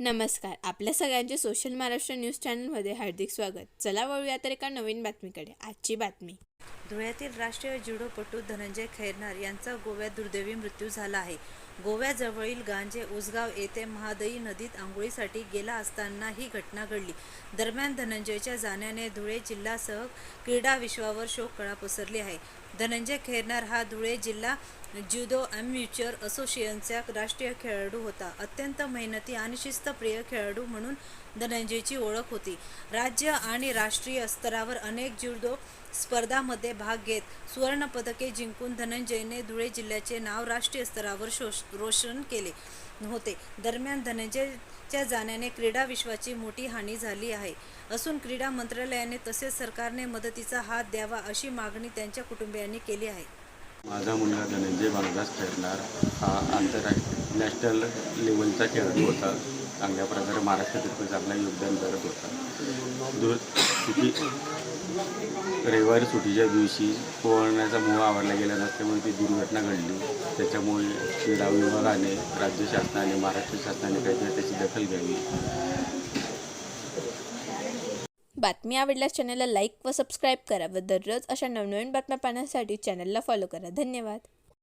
नमस्कार. आपल्या सगळ्यांचे सोशल महाराष्ट्र न्यूज चॅनलमध्ये हार्दिक स्वागत. चला वळूया तर एका नवीन बातमीकडे. आजची बातमी. धुळ्यातील राष्ट्रीय जुडोपटू धनंजय खैरनार यांचा गोव्यात दुर्दैवी मृत्यू झाला आहे. गोव्याजवळील गांजे उसगाव येथे महादई नदीत आंघोळीसाठी गेला असताना ही घटना घडली. दरम्यान धनंजयच्या जाण्याने धुळे जिल्हासह क्रीडा विश्वावर शोककळा पसरली आहे. धनंजय खेरनार हा धुळे जिल्हा ज्युदो ॲम्युचर असोसिएशनचा राष्ट्रीय खेळाडू होता. अत्यंत मेहनती आणि शिस्तप्रिय खेळाडू म्हणून धनंजयची ओळख होती. राज्य आणि राष्ट्रीय स्तरावर अनेक ज्युदो स्पर्धामध्ये भाग घेत सुवर्णपदके जिंकून धनंजयने धुळे जिल्ह्याचे नाव राष्ट्रीय स्तरावर शोष रोशन केले. होते. दरम्यान धनंजयच्या जाण्याने क्रीडा विश्वाची मोठी हानी झाली आहे. असून क्रीडा मंत्रालयाने तसेच सरकारने मदतीचा हात द्यावा अशी मागणी त्यांच्या कुटुंबियांनी केली आहे. माझा मुलगा धनंजय बालदास खेळणार हा आंतरराष्ट्रीय नॅशनल लेवलचा खेळाडू होता. चांगल्या प्रकारे महाराष्ट्रातर्फे चांगला योगदान करत होता. दु रविवारी सुटीच्या दिवशी पोहण्याचा मोह आवडला गेला नसल्यामुळे ती दुर्घटना घडली. त्याच्यामुळे क्रीडा विभागाने राज्य शासनाने महाराष्ट्र शासनाने काहीतरी त्याची दखल घ्यावी. बातमी आवडल्यास चॅनलला लाईक व सबस्क्राईब करा व दररोज अशा नवनवीन बातम्या पाहण्यासाठी चॅनलला फॉलो करा. धन्यवाद.